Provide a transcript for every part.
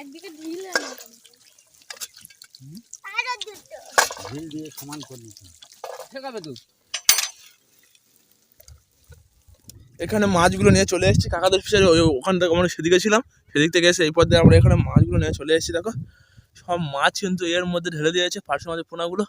একদিকে ঢিল আরও দুটো ঢিল। দিয়ে সমান করে নিতে ঠেকাবে তো এখানে মাছগুলো নিয়ে চলে এসেছি। কাকাদের ফিশারি ওখান থেকে আমরা সেদিকে ছিলাম। সেদিক থেকে এসে এই পর দিয়ে আমরা এখানে মাছগুলো নিয়ে চলে এসেছি। দেখো, সব মাছ কিন্তু এর মধ্যে ঢেলে দিয়েছে। ফার্সি মাছের পোনাগুলো।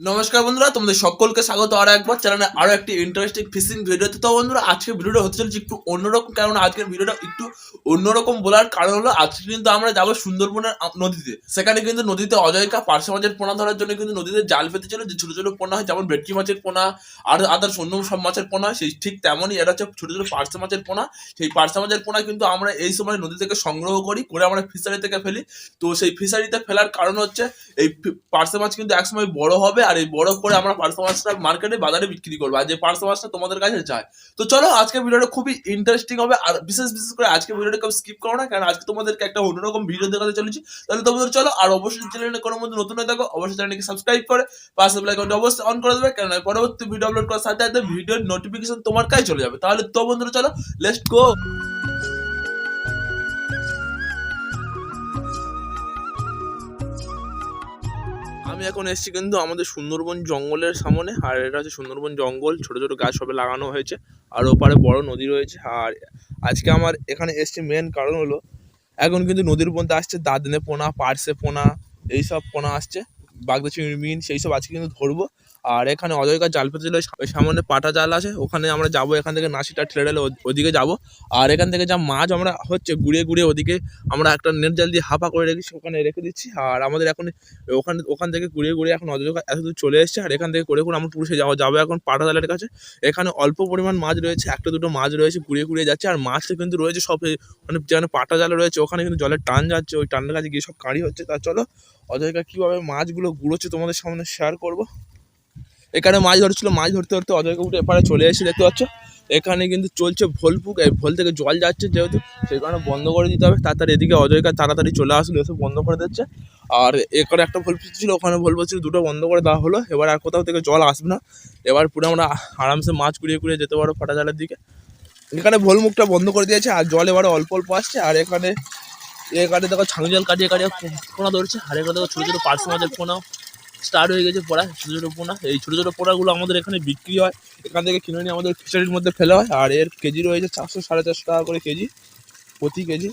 নমস্কার বন্ধুরা, তোমাদের সকলকে স্বাগত আরও একবার। চ্যানেলে আরও একটি ইন্টারেস্টিং ফিশিং ভিডিওতে তো। বন্ধুরা, আজকে ভিডিওটা হতে চলেছে একটু অন্যরকম কারণ আজকের ভিডিওটা একটু অন্যরকম বলার কারণ হলো, আজকে কিন্তু আমরা যাব সুন্দরবনের নদীতে। সেখানে কিন্তু নদীতে অজয়কা পার্শ্ব মাছের পোনা ধরার জন্য কিন্তু নদীতে জাল পেতে ছিল যে ছোট ছোট পোনা হয়, যেমন ভেটকি মাছের পোনা, আর আদার্স অন্য সব মাছের পোনা সেই ঠিক তেমনই এটা হচ্ছে ছোট ছোট পার্শ্ব মাছের পোনা। সেই পার্শ্ব মাছের পোনা কিন্তু আমরা এই সময় নদী থেকে সংগ্রহ করি, করে আমরা ফিশারি থেকে ফেলি। তো সেই ফিশারিতে ফেলার কারণ হচ্ছে, এই পার্শ্ব মাছ কিন্তু একসময় বড় হবে আর এই বড় করে আমরা পার্শ্ব মাছটা মার্কেটে বাজারে বিক্রি করব। আর যে পার্শ্ব মাছটা তোমাদের কাছে যায় তো চলো, আজকের ভিডিওটা খুবই ইন্টারেস্টিং হবে। আর বিশেষ বিশেষ করে আজকের ভিডিওটা কেউ স্কিপ করো না, কারণ আজকে তোমাদেরকে একটা অন্যরকম ভিডিও দেখাতে চলেছি। তাহলে তোমাদের চলো, আর অবশ্যই চ্যানেলে কোনো মধ্যে নতুন হয়ে থাকো, অবশ্যই চ্যানেলকে সাবস্ক্রাইব করে, পাশে বেল আইকনটা অবশ্যই অন করে দেবে কারণ পরবর্তী ভিডিও আপলোড করার সাথে সাথে ভিডিওর নোটিফিকেশন তোমার কাছে চলে যাবে। তাহলে তো বন্ধুরা, চলো লেটস গো আমি এখন এসেছি কিন্তু আমাদের সুন্দরবন জঙ্গলের সামনে, আর এটা হচ্ছে সুন্দরবন জঙ্গল। ছোট ছোট গাছ সবে লাগানো হয়েছে, আর ওপারে বড় নদী রয়েছে। আর আজকে আমার এখানে এসছি মেন কারণ হলো, এখন কিন্তু নদীর মধ্যে আসছে দাদনে পোনা পার্সে পোনা, এইসব পোনা আসছে, বাগদা চিংড়ি মিন সেই সব আজকে কিন্তু ধরবো। আর এখানে অজয়কার জাল পেতে ছিল সামনে পাটা জাল আছে, ওখানে আমরা যাব, এখান থেকে নাসিটা ঠেলে ঠেলে ওদিকে যাব। আর এখান থেকে যা মাছ আমরা হচ্ছে ঘুরিয়ে ঘুরিয়ে ওদিকে আমরা একটা নেট জাল দিয়ে হাফা করে রেখেছি, ওখানে রেখে দিচ্ছি। আর আমাদের এখন ওখানে, ওখান থেকে ঘুরিয়ে ঘুরিয়ে এখন অযোধ্যা এত দূর চলে এসেছে, আর এখান থেকে করে করে আমরা পুরুষে যাব যাব এখন পাটা জালের কাছে। এখানে অল্প পরিমাণ মাছ রয়েছে, একটা দুটো মাছ রয়েছে ঘুরিয়ে ঘুরিয়ে যাচ্ছে, আর মাছটা কিন্তু রয়েছে সব মানে যেখানে পাটা জালে রয়েছে, ওখানে কিন্তু জলের টান যাচ্ছে, ওই টানের কাছে গিয়ে সব কাঁড়ি হচ্ছে। তা চলো অজয়কা কীভাবে মাছগুলো গুড়োচ্ছে তোমাদের সামনে শেয়ার করব। এখানে মাছ ধরছিল, মাছ ধরতে ধরতে অজয়কা উঠে এপারে চলে এসে দেখতে পাচ্ছ? এখানে কিন্তু চলছে ভোলপুক, এই ভোল থেকে জল যাচ্ছে যেহেতু, সেই কারণে বন্ধ করে দিতে হবে। তাড়াতাড়ি এদিকে অজয়কা তাড়াতাড়ি চলে আসলো, এসে বন্ধ করে দিচ্ছে। আর এখানে একটা ভোল ছিল, ওখানে ভোল ছিল দুটো বন্ধ করে দেওয়া হলো। এবার আর কোথাও থেকে জল আসবে না। এবার পুরো আমরা আরামসে মাছ কুড়িয়ে কুড়িয়ে যেতে পারো ফাটা জালের দিকে। এখানে ভোল মুখটা বন্ধ করে দিয়েছে, আর জল এবারে অল্প অল্প আসছে। আর এখানে এ এখানে দেখো ছাঙ জল কাটিয়ে কাটিয়ে পোনা ধরছে। আর এখানে দেখো ছোটো ছোটো পার্শ্ব মাছের পোনা স্টার্ট হয়ে গেছে পড়া ছোটো ছোটো পোনা। এই ছোটো ছোটো পোনাগুলো আমাদের এখানে বিক্রি হয়। এখান থেকে কিনে নিয়ে আমাদের ফিশারির মধ্যে ফেলা হয়। আর এর কেজি রয়েছে চারশো সাড়ে চারশো টাকা করে কেজি প্রতি কেজি।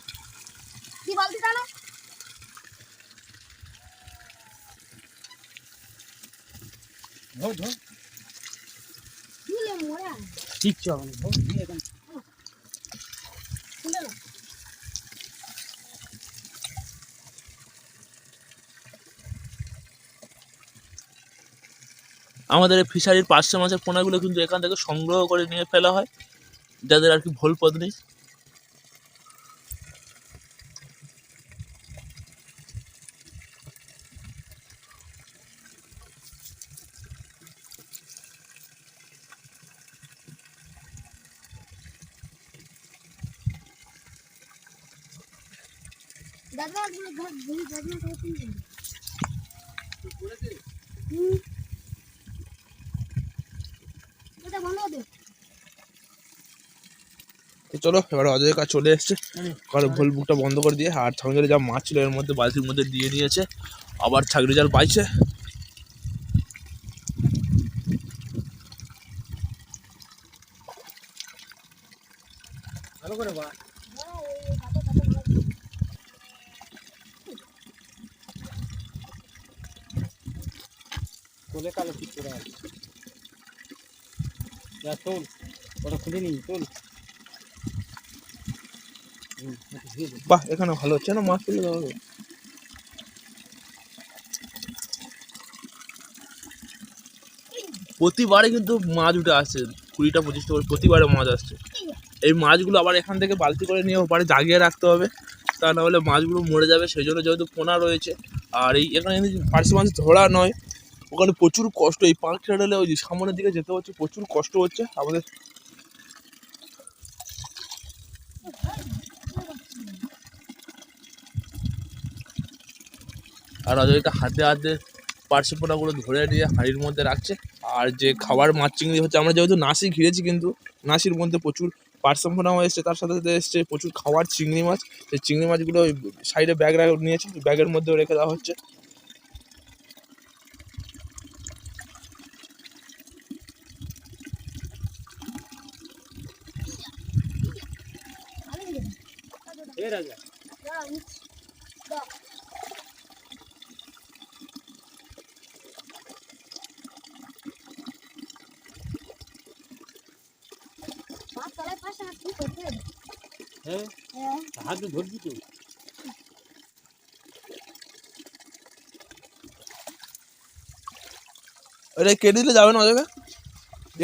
কি বলতে জানো ধর ধর। ঢিলে মোড়া ঠিক চ ধর দিয়ে একদম খুলে না আমাদের এই ফিশারির পাঁচশো মাছের পোনাগুলো কিন্তু এখান থেকে সংগ্রহ করে নিয়ে ফেলা হয়। যাদের আর কি ভুল পথ নেই। দাদা তুমি ঘর ঘুরি দাদা করতে হুম এটা বন্ধ করে দে তো চলো এবার অজয়ের কাছে চলে এসছে। কারণ ভুল বুকটা বন্ধ করে দিয়ে আর ছাগলের যা মাছ ছিল এর মধ্যে বালতির মধ্যে দিয়ে নিয়েছে আবার ছাগরি জাল পাইছে। ভালো করে বা কোলে আছে? যা চল ওটা খুলে নি দে। বাহ, এখানে ভালো হচ্ছে না? মাছ তুলে দেওয়া প্রতিবারে কিন্তু মাছ উঠে আসছে। কুড়িটা, পঁচিশটা করে প্রতিবারে মাছ আসছে। এই মাছগুলো আবার এখান থেকে বালতি করে নিয়ে ওপারে জাগিয়ে রাখতে হবে। তা না হলে মাছগুলো মরে যাবে। সেই জন্য যেহেতু পোনা রয়েছে, আর এই এখানে কিন্তু পার্সি মাছ ধরা নয়। ওখানে প্রচুর কষ্ট। এই পাঁচ ছেড়ে ওই সামনের দিকে যেতে হচ্ছে, প্রচুর কষ্ট হচ্ছে। আমাদের আর অজয়টা হাতে হাতে পোনাগুলো ধরে নিয়ে হাঁড়ির মধ্যে রাখছে। আর যে খাবার মাছ চিংড়ি হচ্ছে আমরা যেহেতু নাসি ঘিরেছি কিন্তু নাসির মধ্যে প্রচুর পার্সেম ফোনাও এসছে তার সাথে সাথে এসছে প্রচুর খাওয়ার চিংড়ি মাছ। সেই চিংড়ি মাছগুলো ওই সাইডে ব্যাগ নিয়েছে ব্যাগের মধ্যেও রেখে দেওয়া হচ্ছে। রাজা দাঁড়া নিচ্ছি দাও পাঁচ তলায় পাঁচ টাকা কি করতে হবে? হ্যাঁ? হ্যাঁ হাত ধরবি তো। কেটে দিলে যাবে না ওদেরকে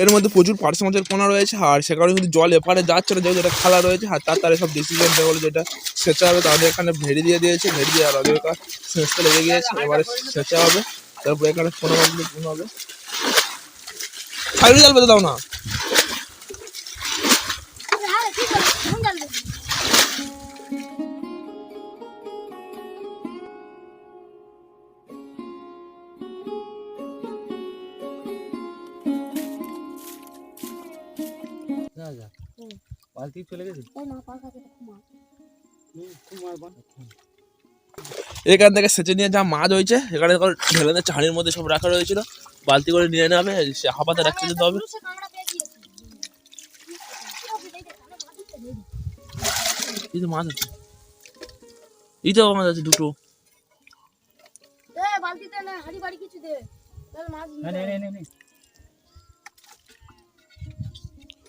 এর মধ্যে প্রচুর পার্সে মাছের পোনা রয়েছে, আর সে কারণে কিন্তু জল এপারে যাচ্ছে না, যেহেতু খালা রয়েছে আর তার তারে সব ডিসিশন দেওয়া যেটা সেচা হবে তাদের এখানে ভেড়ি দিয়ে দিয়েছে, ভেড়ি দিয়ে আর কাছে সেচতে লেগে গিয়েছে, এবারে সেচা হবে, তারপর এখানে পোনা মাছগুলো পুন হবে। বেঁধে দাও না। বালতি চলে গেছে? এখান থেকে সেচে নিয়ে যা মাছ হয়েছে এখানে ঢেলে দিয়ে চাড়ির মধ্যে সব রাখা রয়েছিল বালতি করে নিয়ে নেবে সে হাফাতে রাখতে যেতে হবে। এই তো মাছ আছে। এই তো মাছ আছে দুটো। বালতিতে না হাড়ি বাড়ি কিছু দে। তাহলে মাছ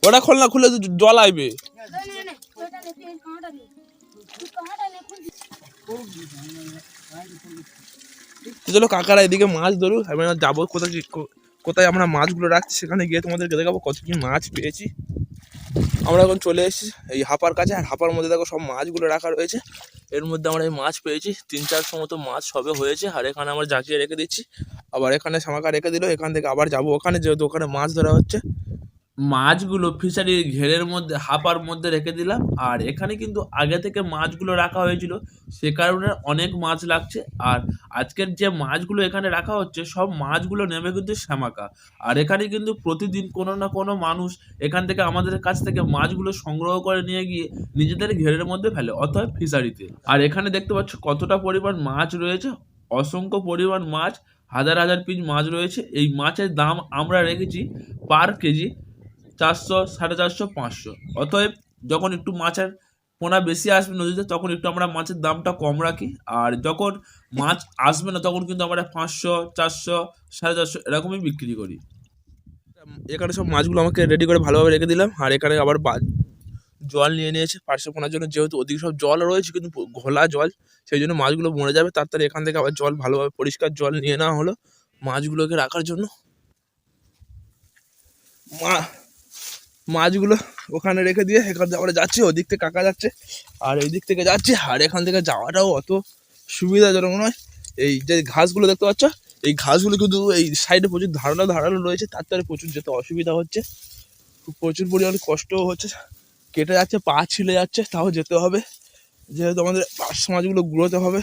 ওটা খোল না খুলে জল আইবে। চলো কাকারা এদিকে মাছ ধরুক, আমি যাব কোথায় কোথায় আমরা মাছগুলো রাখছি সেখানে গিয়ে তোমাদেরকে দেখাবো কত কি মাছ পেয়েছি। আমরা এখন চলে এসেছি এই হাপার কাছে, আর হাপার মধ্যে দেখো সব মাছগুলো রাখা রয়েছে। এর মধ্যে আমরা এই মাছ পেয়েছি, তিন চারশো মতো মাছ সবে হয়েছে, আর এখানে আমরা জাকিয়ে রেখে দিচ্ছি। আবার এখানে সামাকা রেখে দিল, এখান থেকে আবার যাব। ওখানে যেহেতু ওখানে মাছ ধরা হচ্ছে মাছগুলো ফিশারির ঘেরের মধ্যে, হাপার মধ্যে রেখে দিলাম। আর এখানে কিন্তু আগে থেকে মাছগুলো রাখা হয়েছিল। সে কারণে অনেক মাছ লাগছে। আর আজকের যে মাছগুলো এখানে রাখা হচ্ছে, সব মাছগুলো নেমে কিন্তু শ্যামাকা। আর এখানে কিন্তু প্রতিদিন কোনো না কোনো মানুষ এখান থেকে আমাদের কাছ থেকে মাছগুলো সংগ্রহ করে নিয়ে গিয়ে নিজেদের ঘেরের মধ্যে ফেলে অথবা ফিশারিতে আর এখানে দেখতে পাচ্ছ কতটা পরিমাণ মাছ রয়েছে। অসংখ্য পরিমাণ মাছ, হাজার হাজার পিস মাছ রয়েছে। এই মাছের দাম আমরা রেখেছি পার কেজি চারশো, সাড়ে চারশো, পাঁচশো। অতএব যখন একটু মাছের পোনা বেশি আসবে নদীতে, তখন একটু আমরা মাছের দামটা কম রাখি। আর যখন মাছ আসবে না, তখন কিন্তু আমরা পাঁচশো, চারশো, সাড়ে চারশো এরকমই বিক্রি করি। এখানে সব মাছগুলো আমাকে রেডি করে ভালোভাবে রেখে দিলাম। আর এখানে আবার জল নিয়ে নিয়েছে পার্শ্ব পোনার জন্য। যেহেতু ওদিকে সব জল রয়েছে, কিন্তু ঘোলা জল, সেই জন্য মাছগুলো মরে যাবে। তাড়াতাড়ি এখান থেকে আবার জল ভালোভাবে পরিষ্কার জল নিয়ে নেওয়া হলো মাছগুলোকে রাখার জন্য। মা মাছগুলো ওখানে রেখে দিয়ে এখান থেকে আমরা যাচ্ছি, ওদিক থেকে কাকা যাচ্ছে আর এই দিক থেকে যাচ্ছি আর এখান থেকে যাওয়াটাও অত সুবিধাজনক নয়। এই যে ঘাসগুলো দেখতে পাচ্ছ, এই ঘাসগুলো কিন্তু এই সাইডে প্রচুর ধারালো ধারালো রয়েছে, তার তারে প্রচুর যেতে অসুবিধা হচ্ছে। প্রচুর পরিমাণে কষ্টও হচ্ছে, কেটে যাচ্ছে, পা ছিলে যাচ্ছে, তাও যেতে হবে। যেহেতু আমাদের পাশ মাছগুলো গুঁড়োতে হবে,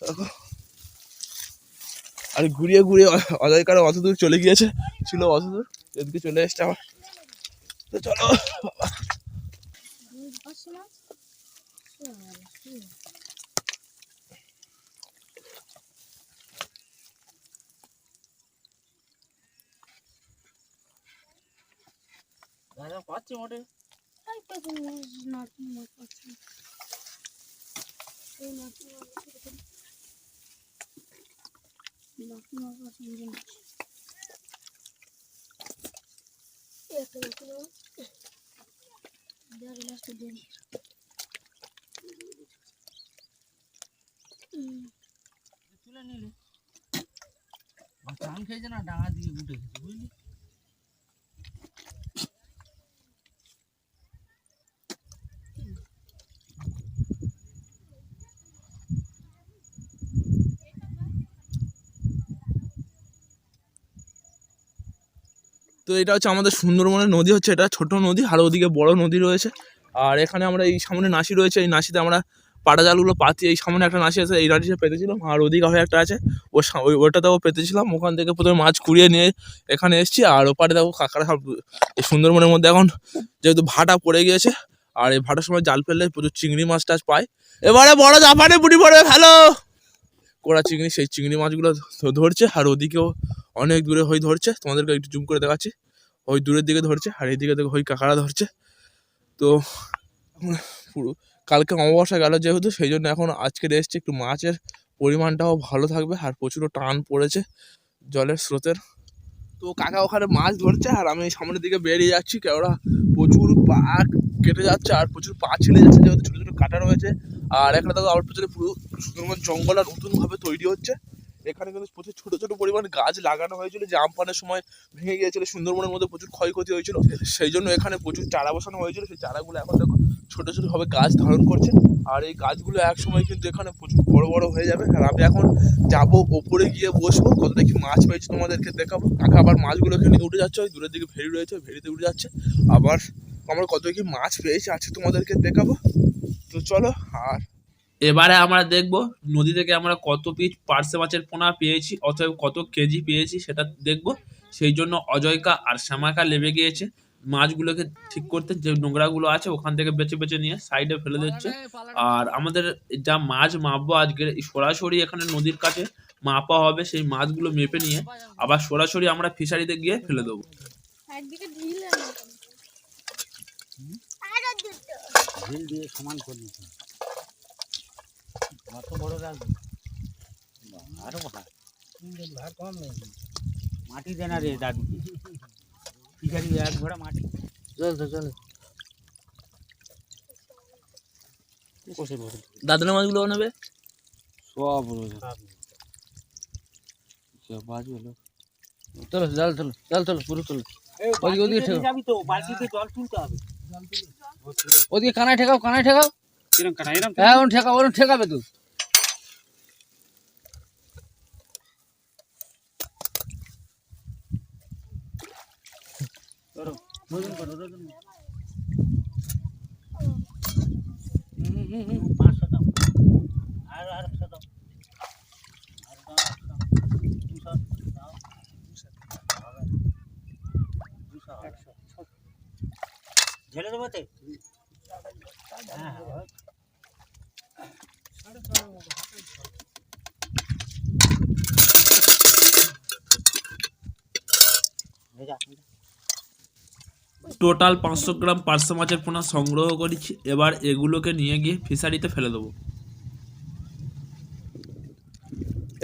দেখো। আর ঘুরিয়ে ঘুরিয়ে অ- অজয় অত দূর চলে গিয়েছে, ছিল অত দূর, এদিকে চলে এসছে আবার। তো চলো পাচ্ছে মোটে এই তো তুমি নাটি মাছ পাচ্ছি এই নাটি মাছ নাটি মাছ পাচ্ছি এই মাছ একটা নাটি মাছ দেড় গ্লাস তো দেরি তুলে নিলে আর চান খেয়েছে না ডাঙা দিয়ে উঠে গেছে বুঝলি তো এটা হচ্ছে আমাদের সুন্দরবনের নদী হচ্ছে, এটা ছোট নদী, আর ওদিকে বড় নদী রয়েছে। আর এখানে আমরা এই সামনে নাসি রয়েছে, এই নাসিতে আমরা পাটা জালগুলো পাতি, এই সামনে একটা নাচি আছে, এই নাচিটা পেতেছিলাম, আর ওদিকে আরও একটা আছে, ও ওই, ওটাতেও পেতেছিলাম, ওখান থেকে প্রথমে মাছ কুড়িয়ে নিয়ে এখানে এসেছি, আর ওপারে দেখো কাকারা সব, এই সুন্দরবনের মধ্যে এখন যেহেতু ভাটা পড়ে গিয়েছে, আর এই ভাটার সময় জাল ফেললে প্রচুর চিংড়ি মাছ টাছ পায়। এবারে বড় জাপানে বুড়ি পড়বে হ্যালো কোড়া চিংড়ি, সেই চিংড়ি মাছগুলো ধরছে, আর ওদিকেও অনেক দূরে হই ধরছে, তোমাদেরকে একটু জুম করে দেখাচ্ছি। ওই দূরের দিকে ধরছে, আর এইদিকে দেখো ওই কাকারা ধরছে। তো, পুরো, কালকে অমাবস্যা গেল যেহেতু, সেই জন্য এখন আজকে এসছে একটু মাছের পরিমাণটাও ভালো থাকবে, আর প্রচুর টান পড়েছে জলের স্রোতের। তো কাকা ওখানে মাছ ধরছে, আর আমি সামনের দিকে বেরিয়ে যাচ্ছি কেননা প্রচুর পা কেটে যাচ্ছে, আর প্রচুর পা ছিঁড়ে যাচ্ছে, যেহেতু ছোটো ছোটো কাটা রয়েছে। আর এখানে দেখো আমার পেছনে পুরো সুন্দরবন জঙ্গল আর নতুনভাবে তৈরি হচ্ছে। এখানে কিন্তু প্রচুর ছোটো ছোটো পরিমাণ গাছ লাগানো হয়েছিল, যে আমপানের সময় ভেঙে গিয়েছিল, সুন্দরবনের মধ্যে প্রচুর ক্ষয়ক্ষতি হয়েছিল। সেই জন্য এখানে প্রচুর চারা বসানো হয়েছিল। সেই চারাগুলো এখন দেখো ছোটো ছোটো ভাবে গাছ ধারণ করছে। আর এই গাছগুলো এক সময় কিন্তু এখানে প্রচুর বড় বড় হয়ে যাবে। আর আমি এখন যাব ওপরে গিয়ে বসবো। কতটা কি মাছ পেয়েছি তোমাদেরকে দেখাবো। কাকা আবার মাছগুলো এখানে উঠে যাচ্ছে। ওই দূরের দিকে ভেড়ি রয়েছে ভেড়িতে উঠে যাচ্ছে। আবার আমরা কত কি মাছ পেয়েছি, আছে তোমাদেরকে দেখাবো। তো চলো, আর এবারে আমরা দেখব নদী থেকে আমরা কত পিস পার্সে মাছের পোনা পেয়েছি অথবা কত কেজি পেয়েছি সেটা দেখব। সেই জন্য অজয়কা আর শ্যামাকা লেবে গিয়েছে। মাছগুলোকে ঠিক করতে যে নোংরাগুলো আছে ওখান থেকে বেছে বেছে নিয়ে সাইডে ফেলে দিচ্ছে। আর আমাদের যা মাছ মাপবো আজকে এই সরাসরি এখানে নদীর কাছে মাপা হবে সেই মাছগুলো মেপে নিয়ে। আবার সরাসরি আমরা ফিশারিতে গিয়ে ফেলে দেবো। ঢিল ঢিল দিয়ে সমান করে হবে। অত বড় রাখবে আরও ভার ভার কম নেই মাটি দেনা রে দাদুকে ফিশারি এক ঘোড়া মাটি। চল তো চল। দাদনা মাছগুলো নেবে? সব রয়েছে বাজবে লোক। চলো জল চলো জল চলো পুরো চলো ওদিকে ওদিকে ঠেকাও। যাবি তো বালতিতে জল তুলতে হবে। ওদিকে কানায় ঠেকাও কানায় ঠেকাও। কিরম কানায় এরম হ্যাঁ ওরম ঠেকাও ওরম ঠেকাবে তো করো ওজন করো ওজন হুম হুম হুম পাঁচশো দাও আর আর একশো দাও আর দাও একশো দুশো দাও হবে। দুশো হবে। ঝেড়ে দেবো তো হ্যাঁ হ্যাঁ হবে। ভেজা, ভেজা। টোটাল পাঁচশো গ্রাম পার্সে মাছের পোনা সংগ্রহ করেছি। এবার এগুলোকে নিয়ে গিয়ে ফিশারিতে ফেলে দেবো।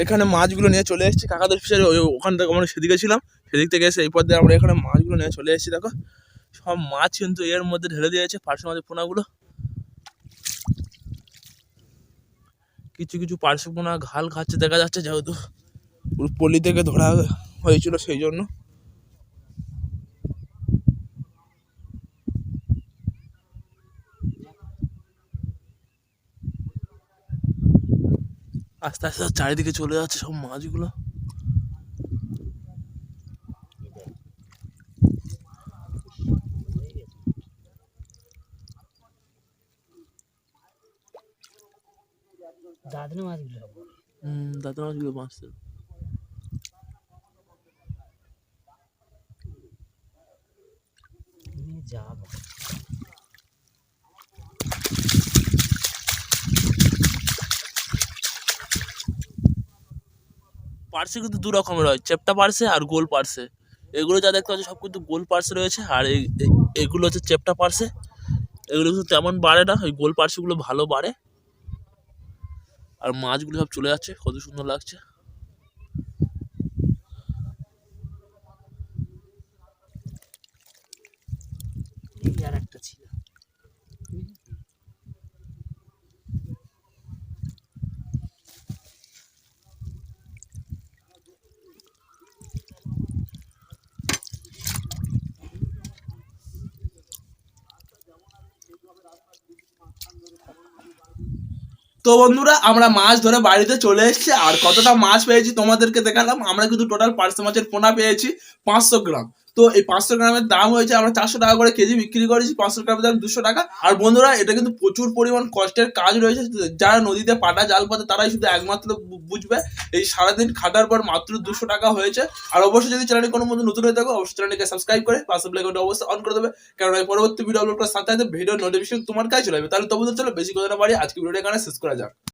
এখানে মাছগুলো নিয়ে চলে এসেছি। কাকাদের ফিশারি ওখান থেকে আমরা সেদিকে ছিলাম। সেদিক থেকে এসে এই পথ দিয়ে আমরা এখানে মাছগুলো নিয়ে চলে এসেছি, দেখো। সব মাছ কিন্তু এর মধ্যে ঢেলে দিয়েছে পার্শ্ব মাছের পোনাগুলো। কিছু কিছু পার্শ্ব পোনা ঘাল খাচ্ছে, দেখা যাচ্ছে যেহেতু পলি থেকে ধরা হয়েছিল সেই জন্য। আস্তে আস্তে চারিদিকে চলে যাচ্ছে সব মাছগুলো। দাদনে মাছগুলো। হুম দাদা মাছগুলো বাঁচতে যাব। পার্সে কিন্তু দু রকমের হয়। চেপটা পার্সে আর গোল পার্সে এগুলো যা দেখতে পাচ্ছি সব কিন্তু গোল পার্সে রয়েছে আর এগুলো হচ্ছে চেপটা পার্সে এগুলো কিন্তু তেমন বাড়ে না, ওই গোল পার্সেগুলো ভালো বাড়ে। আর মাছগুলো সব চলে যাচ্ছে, কত সুন্দর লাগছে এই আর একটা ছিল তো বন্ধুরা, আমরা মাছ ধরে বাড়িতে চলে এসেছি। আর কতটা মাছ পেয়েছি তোমাদেরকে দেখালাম। আমরা কিন্তু টোটাল পার্সে মাছের পোনা পেয়েছি পাঁচশো গ্রাম। তো এই পাঁচশো গ্রামের দাম হয়েছে, আমরা চারশো টাকা করে কেজি বিক্রি করেছি, পাঁচশো গ্রামের দাম দুশো টাকা। আর বন্ধুরা, এটা কিন্তু প্রচুর পরিমাণ কষ্টের কাজ রয়েছে। যারা নদীতে পাটা জাল পাতে, তারাই শুধু একমাত্র বুঝবে। এই সারাদিন খাটার পর মাত্র দুশো টাকা হয়েছে। আর অবশ্যই যদি চ্যানেলে কোনো মতো নতুন হয়ে থাকো, অবশ্যই চ্যানেলকে সাবস্ক্রাইব করে পাশে বেলাইকনটা অবশ্যই অন করে দেবে। কারণ আমি পরবর্তী ভিডিও আপলোড করার সাথে সাথে ভিডিও নোটিফিকেশন তোমার কাছে চলে যাবে তাহলে তবু চলো বেশি কথা না বাড়ি আজকে ভিডিওটা এখানে শেষ করা যাক।